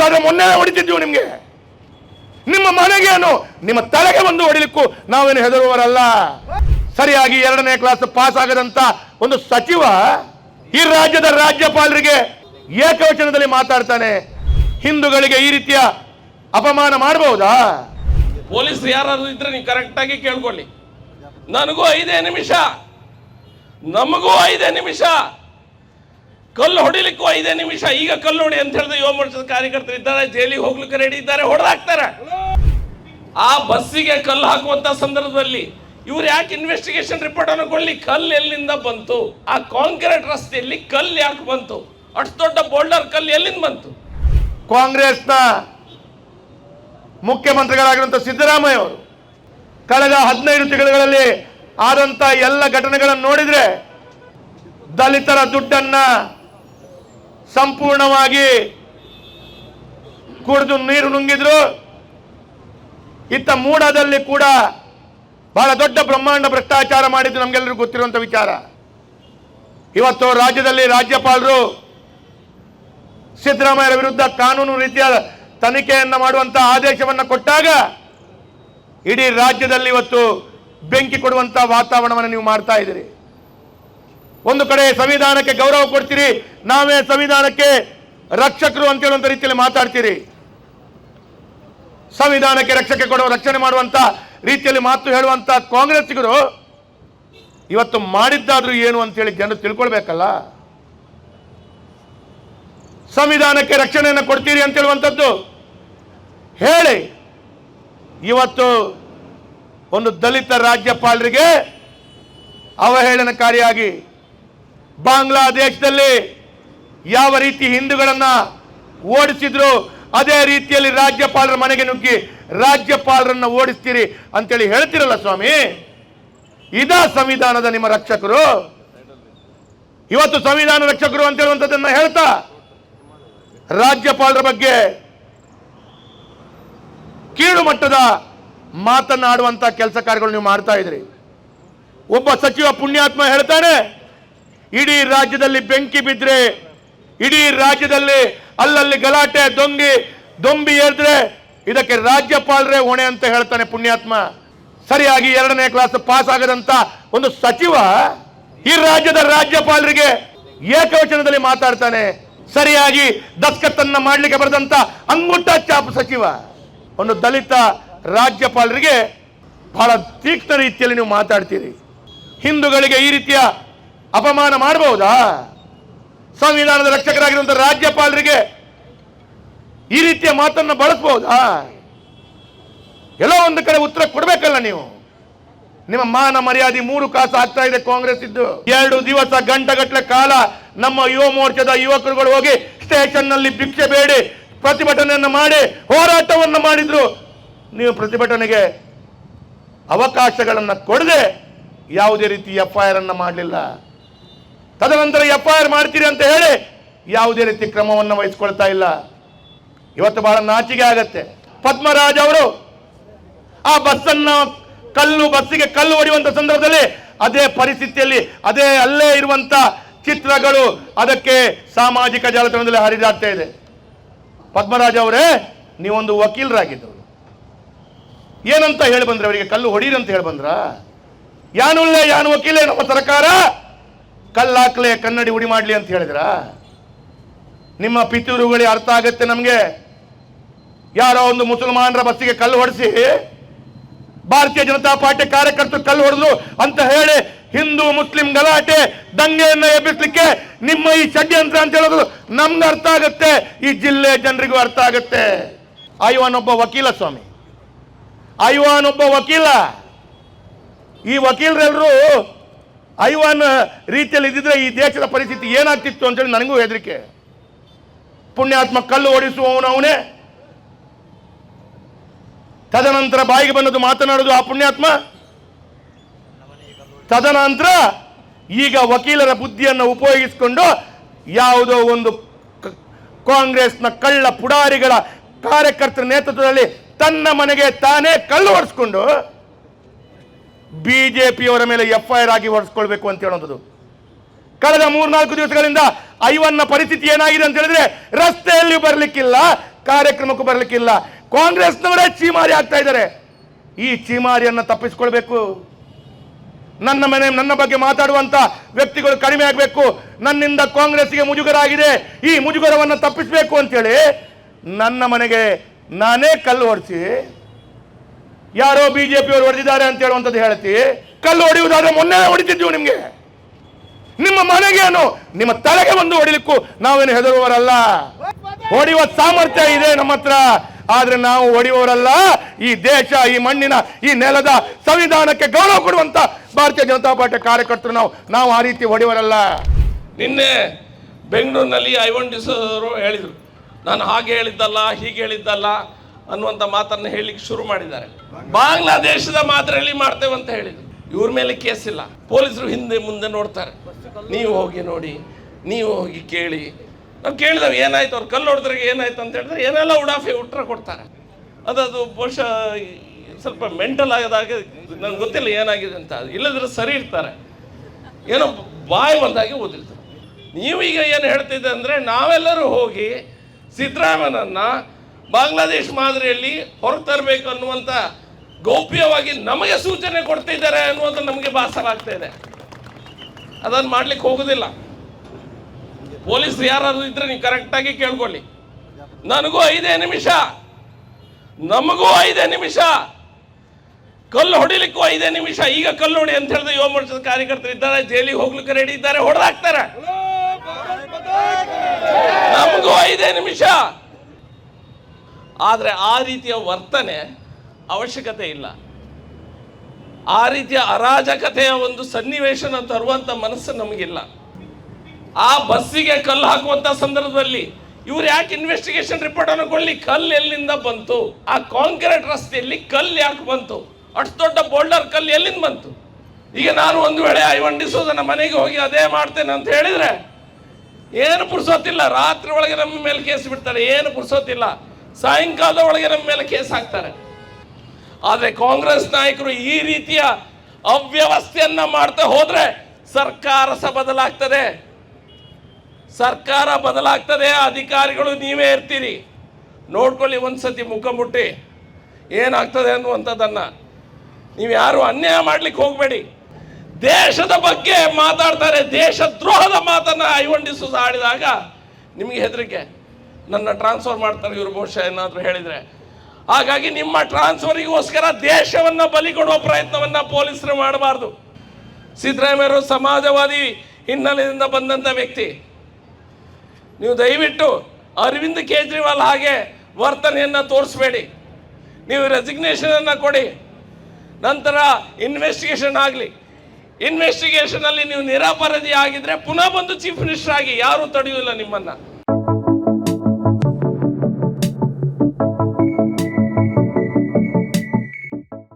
ಹೊಡೆಯೋದಾದ್ರೆ ಮೊನ್ನೆ ಹೊಡಿತಿದ್ವು ನಿಮ್ಗೆ. ನಿಮ್ಮ ಮನೆಗೇನು ನಿಮ್ಮ ತಲೆಗೆ ಬಂದು ಹೊಡಿಲಿಕ್ಕೂ ನಾವೇನು ಹೆದರುವವರಲ್ಲ. ಸರಿಯಾಗಿ ಎರಡನೇ ಕ್ಲಾಸ್ ಪಾಸ್ ಆಗದಂತ ಒಂದು ಸಚಿವ ಈ ರಾಜ್ಯದ ರಾಜ್ಯಪಾಲರಿಗೆ ಏಕವಚನದಲ್ಲಿ ಮಾತಾಡ್ತಾನೆ. ಹಿಂದೂಗಳಿಗೆ ಈ ರೀತಿಯ ಅಪಮಾನ ಮಾಡಬಹುದಾ ಪೊಲೀಸ್ ಯಾರಾದ್ರೂ ಇದ್ರೆ ನೀವು ಕರೆಕ್ಟಾಗಿ ಕೇಳ್ಕೊಳ್ಳಿ. ನನಗೂ ಐದೇ ನಿಮಿಷ. ನಮಗೂ ಐದೇ ನಿಮಿಷ. ಕಲ್ಲು ಹೊಡಿಲಿಕ್ಕೂ ಐದೇ ನಿಮಿಷ. ಈಗ ಕಲ್ಲು ಹೊಡಿ ಅಂತ ಹೇಳಿದ್ರೆ ಯುವ ಮೋರ್ಚಾದ ಕಾರ್ಯಕರ್ತರು ಇದ್ದಾರೆ, ಜೈಲಿಗೆ ಹೋಗ್ಲಿಕ್ಕೆ ರೆಡಿ ಇದ್ದಾರೆ, ಹೊಡೆದಾಕ್ತಾರೆ. ಆ ಬಸ್ಸಿಗೆ ಕಲ್ಲು ಹಾಕುವಂತ ಸಂದರ್ಭದಲ್ಲಿ ಇವ್ರು ಯಾಕೆ ಇನ್ವೆಸ್ಟಿಗೇಷನ್ ರಿಪೋರ್ಟ್ ಅನ್ನು ಕೊಡ್ಲಿ? ಕಲ್ಲು ಎಲ್ಲಿಂದ ಬಂತು? ಆ ಕಾಂಕ್ರೀಟ್ ರಸ್ತೆಯಲ್ಲಿ ಕಲ್ಲು ಯಾಕೆ ಬಂತು? ಅಷ್ಟು ದೊಡ್ಡ ಬೋಲ್ಡರ್ ಕಲ್ಲು ಎಲ್ಲಿಂದ ಬಂತು? ಕಾಂಗ್ರೆಸ್ನ ಮುಖ್ಯಮಂತ್ರಿಗಳಾಗಿರುವಂಥ ಸಿದ್ದರಾಮಯ್ಯ ಅವರು ಕಳೆದ ಹದಿನೈದು ತಿಂಗಳುಗಳಲ್ಲಿ ಆದಂತ ಎಲ್ಲ ಘಟನೆಗಳನ್ನು ನೋಡಿದ್ರೆ ದಲಿತರ ದುಡ್ಡನ್ನ ಸಂಪೂರ್ಣವಾಗಿ ಕುಡಿದು ನೀರು ನುಂಗಿದ್ರು. ಇತ್ತ ಮೂಡದಲ್ಲಿ ಕೂಡ ಬಹಳ ದೊಡ್ಡ ಬ್ರಹ್ಮಾಂಡ ಭ್ರಷ್ಟಾಚಾರ ಮಾಡಿದ್ದು ನಮಗೆಲ್ಲರಿಗೂ ಗೊತ್ತಿರುವಂಥ ವಿಚಾರ. ಇವತ್ತು ರಾಜ್ಯದಲ್ಲಿ ರಾಜ್ಯಪಾಲರು ಸಿದ್ದರಾಮಯ್ಯರ ವಿರುದ್ಧ ಕಾನೂನು ರೀತಿಯ ತನಿಖೆಯನ್ನು ಮಾಡುವಂತ ಆದೇಶವನ್ನು ಕೊಟ್ಟಾಗ ಇಡೀ ರಾಜ್ಯದಲ್ಲಿ ಇವತ್ತು ಬೆಂಕಿ ಕೊಡುವಂತ ವಾತಾವರಣವನ್ನು ನೀವು ಮಾಡ್ತಾ ಇದ್ದೀರಿ. ಒಂದು ಕಡೆ ಸಂವಿಧಾನಕ್ಕೆ ಗೌರವ ಕೊಡ್ತೀರಿ, ನಾವೇ ಸಂವಿಧಾನಕ್ಕೆ ರಕ್ಷಕರು ಅಂತ ಹೇಳುವಂತ ರೀತಿಯಲ್ಲಿ ಮಾತಾಡ್ತೀರಿ. ಸಂವಿಧಾನಕ್ಕೆ ರಕ್ಷಕ ಕೊಡುವ ರಕ್ಷಣೆ ಮಾಡುವಂತ ರೀತಿಯಲ್ಲಿ ಮಾತು ಹೇಳುವಂತ ಕಾಂಗ್ರೆಸ್ಸಿಗರು ಇವತ್ತು ಮಾಡಿದ್ದಾದ್ರೂ ಏನು ಅಂತೇಳಿ ಜನರು ತಿಳ್ಕೊಳ್ಬೇಕಲ್ಲ? ಸಂವಿಧಾನಕ್ಕೆ ರಕ್ಷಣೆಯನ್ನು ಕೊಡ್ತೀರಿ ಅಂತ ಹೇಳುವಂಥದ್ದು. ಹೇಳಿ, ಇವತ್ತು ಒಂದು ದಲಿತ ರಾಜ್ಯಪಾಲರಿಗೆ ಅವಹೇಳನಕಾರಿಯಾಗಿ ಬಾಂಗ್ಲಾದೇಶದಲ್ಲಿ ಯಾವ ರೀತಿ ಹಿಂದೂಗಳನ್ನ ಓಡಿಸಿದ್ರು ಅದೇ ರೀತಿಯಲ್ಲಿ ರಾಜ್ಯಪಾಲರ ಮನೆಗೆ ನುಗ್ಗಿ ರಾಜ್ಯಪಾಲರನ್ನ ಓಡಿಸ್ತೀರಿ ಅಂತೇಳಿ ಹೇಳ್ತಿರಲ್ಲ ಸ್ವಾಮಿ? ಇದ ಸಂವಿಧಾನದ ನಿಮ್ಮ ರಕ್ಷಕರು. ಇವತ್ತು ಸಂವಿಧಾನ ರಕ್ಷಕರು ಅಂತ ಹೇಳುವಂಥದ್ದನ್ನ ಹೇಳ್ತಾ ರಾಜ್ಯಪಾಲರ ಬಗ್ಗೆ ಕೀಳು ಮಟ್ಟದ ಮಾತನಾಡುವಂತ ಕೆಲಸ ಕಾರ್ಯಗಳು ನೀವು ಮಾಡ್ತಾ ಇದ್ರಿ. ಒಬ್ಬ ಸಚಿವ ಪುಣ್ಯಾತ್ಮ ಹೇಳ್ತಾನೆ ಇಡೀ ರಾಜ್ಯದಲ್ಲಿ ಬೆಂಕಿ ಬಿದ್ರೆ, ಇಡೀ ರಾಜ್ಯದಲ್ಲಿ ಅಲ್ಲಲ್ಲಿ ಗಲಾಟೆ, ದೊಂಗಿ, ದೊಂಬಿ ಏರಿದ್ರೆ ಇದಕ್ಕೆ ರಾಜ್ಯಪಾಲರೇ ಹೊಣೆ ಅಂತ ಹೇಳ್ತಾನೆ ಪುಣ್ಯಾತ್ಮ. ಸರಿಯಾಗಿ ಎರಡನೇ ಕ್ಲಾಸ್ ಪಾಸ್ ಆಗದಂತ ಒಂದು ಸಚಿವ ಈ ರಾಜ್ಯದ ರಾಜ್ಯಪಾಲರಿಗೆ ಏಕವಚನದಲ್ಲಿ ಮಾತಾಡ್ತಾನೆ. ಸರಿಯಾಗಿ ದಸ್ಕತ್ತನ್ನ ಮಾಡ್ಲಿಕ್ಕೆ ಬರೆದಂತ ಅಂಗುಟ್ಟ ಚಾಪ್ ಸಚಿವ. ಒಂದು ದಲಿತ ರಾಜ್ಯಪಾಲರಿಗೆ ಬಹಳ ತೀಕ್ಷ್ಣ ರೀತಿಯಲ್ಲಿ ನೀವು ಮಾತಾಡ್ತೀರಿ. ಹಿಂದೂಗಳಿಗೆ ಈ ರೀತಿಯ ಅಪಮಾನ ಮಾಡಬಹುದಾ? ಸಂವಿಧಾನದ ರಕ್ಷಕರಾಗಿರುವಂತಹ ರಾಜ್ಯಪಾಲರಿಗೆ ಈ ರೀತಿಯ ಮಾತನ್ನು ಬಳಸಬಹುದಾ? ಎಲ್ಲೋ ಒಂದು ಕಡೆ ಉತ್ತರ ಕೊಡಬೇಕಲ್ಲ ನೀವು. ನಿಮ್ಮ ಮಾನ ಮರ್ಯಾದೆ ಮೂರು ಕಾಸು ಆಗ್ತಾ ಇದೆ ಕಾಂಗ್ರೆಸ್ ಇದ್ದು. ಎರಡು ದಿವಸ ಗಂಟೆಗಟ್ಟಲೆ ಕಾಲ ನಮ್ಮ ಯುವ ಮೋರ್ಚಾದ ಯುವಕರುಗಳು ಹೋಗಿ ಸ್ಟೇಷನ್ನಲ್ಲಿ ಭಿಕ್ಷೆ ಬೇಡಿ, ಪ್ರತಿಭಟನೆಯನ್ನು ಮಾಡಿ, ಹೋರಾಟವನ್ನು ಮಾಡಿದ್ರು. ನೀವು ಪ್ರತಿಭಟನೆಗೆ ಅವಕಾಶಗಳನ್ನು ಕೊಡದೆ ಯಾವುದೇ ರೀತಿ ಎಫ್ ಐ ಆರ್ ಅನ್ನ ಮಾಡಲಿಲ್ಲ. ತದನಂತರ ಎಫ್ ಆರ್ ಮಾಡ್ತೀರಿ ಅಂತ ಹೇಳಿ ಯಾವುದೇ ರೀತಿ ಕ್ರಮವನ್ನು ವಹಿಸ್ಕೊಳ್ತಾ ಇಲ್ಲ. ಇವತ್ತು ಬಹಳ ನಾಚಿಕೆ ಆಗತ್ತೆ. ಪದ್ಮರಾಜ್ ಅವರು ಆ ಬಸ್ಸನ್ನ ಕಲ್ಲು, ಬಸ್ಸಿಗೆ ಕಲ್ಲು ಹೊಡೆಯುವಂತ ಸಂದರ್ಭದಲ್ಲಿ ಅದೇ ಪರಿಸ್ಥಿತಿಯಲ್ಲಿ, ಅದೇ ಅಲ್ಲೇ ಇರುವಂತ ಚಿತ್ರಗಳು ಅದಕ್ಕೆ ಸಾಮಾಜಿಕ ಜಾಲತಾಣದಲ್ಲಿ ಹರಿದಾಡ್ತಾ ಇದೆ. ಪದ್ಮರಾಜ್ ಅವರೇ, ನೀವೊಂದು ವಕೀಲರಾಗಿದ್ದವರು. ಏನಂತ ಹೇಳಿ ಬಂದ್ರೆ ಅವರಿಗೆ ಕಲ್ಲು ಹೊಡೀರಿ ಅಂತ ಹೇಳಿ ಬಂದ್ರ? ಯಾನುಲ್ಲೇ ಯಾನು ವಕೀಲೇ ನಮ್ಮ ಸರ್ಕಾರ? ಕಲ್ಲಾಕ್ಲೆ ಕನ್ನಡಿ ಉಡಿ ಮಾಡ್ಲಿ ಅಂತ ಹೇಳಿದ್ರ? ನಿಮ್ಮ ಪಿತೂರುಗಳಿಗೆ ಅರ್ಥ ಆಗತ್ತೆ ನಮಗೆ. ಯಾರೋ ಒಂದು ಮುಸಲ್ಮಾನರ ಬಸ್ಸಿಗೆ ಕಲ್ಲು ಹೊಡೆಸಿ ಭಾರತೀಯ ಜನತಾ ಪಾರ್ಟಿ ಕಾರ್ಯಕರ್ತರು ಕಲ್ಲು ಹೊಡೆದ್ರು ಅಂತ ಹೇಳಿ ಹಿಂದೂ ಮುಸ್ಲಿಂ ಗಲಾಟೆ ದಂಗೆಯನ್ನು ಎಬ್ಬಿಸ್ಲಿಕ್ಕೆ ನಿಮ್ಮ ಈ ಷಡ್ಯಂತ್ರ ಅಂತ ಹೇಳೋದು ನಮ್ಗೆ ಅರ್ಥ ಆಗುತ್ತೆ. ಈ ಜಿಲ್ಲೆ ಜನರಿಗೂ ಅರ್ಥ ಆಗುತ್ತೆ. ಐವಾನ್ ಒಬ್ಬ ವಕೀಲ ಸ್ವಾಮಿ. ಐವಾನ್ ಒಬ್ಬ ವಕೀಲ. ಈ ವಕೀಲರೆಲ್ಲರೂ ಐವಾನ್ ರೀತಿಯಲ್ಲಿ ಇದ್ದಿದ್ರೆ ಈ ದೇಶದ ಪರಿಸ್ಥಿತಿ ಏನಾಗ್ತಿತ್ತು ಅಂತೇಳಿ ನನಗೂ ಹೆದರಿಕೆ. ಪುಣ್ಯಾತ್ಮ ಕಲ್ಲು ಓಡಿಸುವವನು ಅವನೇ. ತದನಂತರ ಬಾಯಿಗೆ ಬಂದದ್ದು ಮಾತನಾಡೋದು ಆ ಪುಣ್ಯಾತ್ಮ. ತದನಂತರ ಈಗ ವಕೀಲರ ಬುದ್ಧಿಯನ್ನು ಉಪಯೋಗಿಸಿಕೊಂಡು ಯಾವುದೋ ಒಂದು ಕಾಂಗ್ರೆಸ್ನ ಕಳ್ಳ ಪುಡಾರಿಗಳ ಕಾರ್ಯಕರ್ತರ ನೇತೃತ್ವದಲ್ಲಿ ತನ್ನ ಮನೆಗೆ ತಾನೇ ಕಲ್ಲು ಹೊಡೆಸ್ಕೊಂಡು ಬಿಜೆಪಿಯವರ ಮೇಲೆ ಎಫ್ ಐ ಆರ್ ಆಗಿ ಹೊಡೆಸ್ಕೊಳ್ಬೇಕು ಅಂತ ಹೇಳೋದು ಕಳೆದ ಮೂರ್ನಾಲ್ಕು ದಿವಸಗಳಿಂದ ಐವನ್ನ ಪರಿಸ್ಥಿತಿ ಏನಾಗಿದೆ ಅಂತ ಹೇಳಿದ್ರೆ ರಸ್ತೆಯಲ್ಲಿ ಬರಲಿಕ್ಕಿಲ್ಲ, ಕಾರ್ಯಕ್ರಮಕ್ಕೂ ಬರಲಿಕ್ಕಿಲ್ಲ. ಕಾಂಗ್ರೆಸ್ನವರೇ ಚೀಮಾರಿ ಆಗ್ತಾ ಇದ್ದಾರೆ. ಈ ಚೀಮಾರಿಯನ್ನು ತಪ್ಪಿಸ್ಕೊಳ್ಬೇಕು. ನನ್ನ ಮನೆ, ನನ್ನ ಬಗ್ಗೆ ಮಾತಾಡುವಂತ ವ್ಯಕ್ತಿಗಳು ಕಡಿಮೆ ಆಗಬೇಕು. ನನ್ನಿಂದ ಕಾಂಗ್ರೆಸ್ಗೆ ಮುಜುಗರ ಆಗಿದೆ ಈ ಮುಜುಗರವನ್ನು ತಪ್ಪಿಸಬೇಕು ಅಂತೇಳಿ ನನ್ನ ಮನೆಗೆ ನಾನೇ ಕಲ್ಲು ಹೊಡಿಸಿ ಯಾರೋ ಬಿಜೆಪಿಯವರು ಹೊಡೆದಿದ್ದಾರೆ ಅಂತ ಹೇಳುವಂಥದ್ದು ಹೇಳ್ತಿ ಕಲ್ಲು ಹೊಡೆಯುವುದಾದ್ರೆ ಮೊನ್ನೆ ಹೊಡಿತಿದ್ವಿ ನಿಮಗೆ. ನಿಮ್ಮ ಮನೆಗೇನು? ನಿಮ್ಮ ತಲೆಗೆ ಬಂದು ಹೊಡಿಲಿಕ್ಕೂ ನಾವೇನು ಹೆದರುವವರಲ್ಲ? ಹೊಡೆಯುವ ಸಾಮರ್ಥ್ಯ ಇದೆ ನಮ್ಮ ಹತ್ರ. ಆದ್ರೆ ನಾವು ಹೊಡೆಯುವವರಲ್ಲ. ಈ ದೇಶ, ಈ ಮಣ್ಣಿನ, ಈ ನೆಲದ ಸಂವಿಧಾನಕ್ಕೆ ಗೌರವ ಕೊಡುವಂತ ಭಾರತೀಯ ಜನತಾ ಪಾರ್ಟಿ ಕಾರ್ಯಕರ್ತರು ನಾವು. ನಾವು ಆ ರೀತಿ ಹೊಡೆಯುವರಲ್ಲ ನಿನ್ನೆ ಬೆಂಗಳೂರಿನಲ್ಲಿ ಐವಂಡಿಸೋರು ಹೇಳಿದರು. ನಾನು ಹಾಗೆ ಹೇಳಿದ್ದಲ್ಲ, ಹೀಗೆ ಹೇಳಿದ್ದಲ್ಲ. ಅನ್ನುವಂಥ ಮಾತನ್ನು ಹೇಳಲಿಕ್ಕೆ ಶುರು ಮಾಡಿದ್ದಾರೆ. ಬಾಂಗ್ಲಾದೇಶದ ಮಾದರಿಯಲ್ಲಿ ಮಾಡ್ತೇವೆ ಅಂತ ಹೇಳಿದ್ರು. ಇವ್ರ ಮೇಲೆ ಕೇಸ್ ಇಲ್ಲ. ಪೊಲೀಸರು ಹಿಂದೆ ಮುಂದೆ ನೋಡ್ತಾರೆ. ನೀವು ಹೋಗಿ ನೋಡಿ, ನೀವು ಹೋಗಿ ಕೇಳಿ. ನಾವು ಕೇಳಿದವು, ಏನಾಯ್ತು? ಅವ್ರು ಕಲ್ಲು ಹೊಡೆದ್ರಿಗೆ ಏನಾಯ್ತು ಅಂತ ಹೇಳಿದ್ರೆ ಏನೆಲ್ಲ ಉಡಾಫೆ ಉತ್ತರ ಕೊಡ್ತಾರೆ. ಅದದು ಬಹುಶಃ ಸ್ವಲ್ಪ ಮೆಂಟಲ್ ಆಗದಾಗ ನನಗೆ ಗೊತ್ತಿಲ್ಲ ಏನಾಗಿದೆ ಅಂತ. ಇಲ್ಲದ್ರೆ ಸರಿ ಇರ್ತಾರೆ. ಏನೋ ಬಾಯಿ ಬಂದಾಗೆ ಓದಿರ್ತಾರೆ. ನೀವೀಗ ಏನು ಹೇಳ್ತಿದ್ದೆ ಅಂದರೆ ನಾವೆಲ್ಲರೂ ಹೋಗಿ ಸಿದ್ದರಾಮಯ್ಯನನ್ನ ಬಾಂಗ್ಲಾದೇಶ್ ಮಾದರಿಯಲ್ಲಿ ಹೊರತರಬೇಕು ಅನ್ನುವಂಥ ಗೌಪ್ಯವಾಗಿ ನಮಗೆ ಸೂಚನೆ ಕೊಡ್ತಿದ್ದಾರೆ ಅನ್ನುವಂಥ ನಮಗೆ ಭಾಸವಾಗ್ತಾ ಇದೆ. ಅದನ್ನು ಮಾಡ್ಲಿಕ್ಕೆ ಹೋಗುದಿಲ್ಲ. ಪೊಲೀಸ್ ಯಾರಾದ್ರೂ ಇದ್ರೆ ನೀವು ಕರೆಕ್ಟಾಗಿ ಕೇಳ್ಕೊಳ್ಳಿ. ನನಗೂ ಐದೇ ನಿಮಿಷ. ನಮಗೂ ಐದೇ ನಿಮಿಷ. ಕಲ್ಲು ಹೊಡಿಲಿಕ್ಕೂ ಐದೇ ನಿಮಿಷ. ಈಗ ಕಲ್ಲು ಹೊಡಿ ಅಂತ ಹೇಳಿದ್ರೆ ಯುವ ಮೋರ್ಚಾದ ಕಾರ್ಯಕರ್ತರು ಇದ್ದಾರೆ ಜೈಲಿಗೆ ಹೋಗ್ಲಿಕ್ಕೆ ರೆಡಿ ಇದ್ದಾರೆ ಹೊಡೆದಾಕ್ತಾರೆ. ನಮಗೂ ಐದೇ ನಿಮಿಷ. ಆದ್ರೆ ಆ ರೀತಿಯ ವರ್ತನೆ ಅವಶ್ಯಕತೆ ಇಲ್ಲ. ಆ ರೀತಿಯ ಅರಾಜಕತೆಯ ಒಂದು ಸನ್ನಿವೇಶನ ತರುವಂಥ ಮನಸ್ಸು ನಮಗಿಲ್ಲ. ಆ ಬಸ್ಸಿಗೆ ಕಲ್ಲು ಹಾಕುವಂಥ ಸಂದರ್ಭದಲ್ಲಿ ಇವ್ರು ಯಾಕೆ ಇನ್ವೆಸ್ಟಿಗೇಷನ್ ರಿಪೋರ್ಟ್ ಅನ್ನು ಕೊಳ್ಳಿ ಕಲ್ಲು ಎಲ್ಲಿಂದ ಬಂತು? ಆ ಕಾಂಕ್ರೀಟ್ ರಸ್ತೆಯಲ್ಲಿ ಕಲ್ಲು ಯಾಕೆ ಬಂತು? ಅಷ್ಟು ದೊಡ್ಡ ಬೋಲ್ಡರ್ ಕಲ್ಲು ಎಲ್ಲಿಂದ ಬಂತು? ಈಗ ನಾನು ಒಂದು ವೇಳೆ ಐವಂಡಿಸೋದನ್ನ ಮನೆಗೆ ಹೋಗಿ ಅದೇ ಮಾಡ್ತೇನೆ ಅಂತ ಹೇಳಿದ್ರೆ ಏನು ಪುರ್ಸೋತಿಲ್ಲ ರಾತ್ರಿ ಒಳಗೆ ನಮ್ಮ ಮೇಲೆ ಕೇಸ್ ಬಿಡ್ತಾರೆ. ಏನು ಪುರ್ಸೋತಿಲ್ಲ ಸಾಯಂಕಾಲದ ಒಳಗೆ ನಮ್ಮ ಮೇಲೆ ಕೇಸ್ ಹಾಕ್ತಾರೆ. ಆದರೆ ಕಾಂಗ್ರೆಸ್ ನಾಯಕರು ಈ ರೀತಿಯ ಅವ್ಯವಸ್ಥೆಯನ್ನ ಮಾಡ್ತಾ ಹೋದ್ರೆ ಸರ್ಕಾರ ಸಹ ಬದಲಾಗ್ತದೆ. ಸರ್ಕಾರ ಬದಲಾಗ್ತದೆ, ಅಧಿಕಾರಿಗಳು ನೀವೇ ಇರ್ತೀರಿ. ನೋಡ್ಕೊಳ್ಳಿ ಒಂದ್ಸತಿ ಮುಖ ಮುಟ್ಟಿ. ಏನಾಗ್ತದೆ ಅನ್ನುವಂಥದ್ದನ್ನ ನೀವು ಯಾರು ಅನ್ಯಾಯ ಮಾಡ್ಲಿಕ್ಕೆ ಹೋಗಬೇಡಿ. ದೇಶದ ಬಗ್ಗೆ ಮಾತಾಡ್ತಾರೆ ದೇಶ ದ್ರೋಹದ ಮಾತನ್ನ ಐವಂಡಿಸು ಆಡಿದಾಗ ನಿಮಗೆ ಹೆದರಿಕೆ. ನನ್ನ ಟ್ರಾನ್ಸ್ಫರ್ ಮಾಡ್ತಾರೆ, ಇವರು ಬಹುಶಃ ಏನಾದರೂ ಹೇಳಿದರೆ. ಹಾಗಾಗಿ ನಿಮ್ಮ ಟ್ರಾನ್ಸ್ಫರಿಗೋಸ್ಕರ ದೇಶವನ್ನು ಬಲಿ ಕೊಡುವ ಪ್ರಯತ್ನವನ್ನ ಪೊಲೀಸರು ಮಾಡಬಾರ್ದು. ಸಿದ್ದರಾಮಯ್ಯರು ಸಮಾಜವಾದಿ ಹಿನ್ನೆಲೆಯಿಂದ ಬಂದಂಥ ವ್ಯಕ್ತಿ. ನೀವು ದಯವಿಟ್ಟು ಅರವಿಂದ್ ಕೇಜ್ರಿವಾಲ್ ಹಾಗೆ ವರ್ತನೆಯನ್ನು ತೋರಿಸ್ಬೇಡಿ. ನೀವು ರೆಸಿಗ್ನೇಷನನ್ನು ಕೊಡಿ. ನಂತರ ಇನ್ವೆಸ್ಟಿಗೇಷನ್ ಆಗಲಿ. ಇನ್ವೆಸ್ಟಿಗೇಷನಲ್ಲಿ ನೀವು ನಿರಾಪರಾಧಿ ಆಗಿದ್ರೆ ಪುನಃ ಬಂದು ಚೀಫ್ ಮಿನಿಸ್ಟರ್ ಆಗಿ ಯಾರೂ ತಡೆಯುವುದಿಲ್ಲ ನಿಮ್ಮನ್ನು.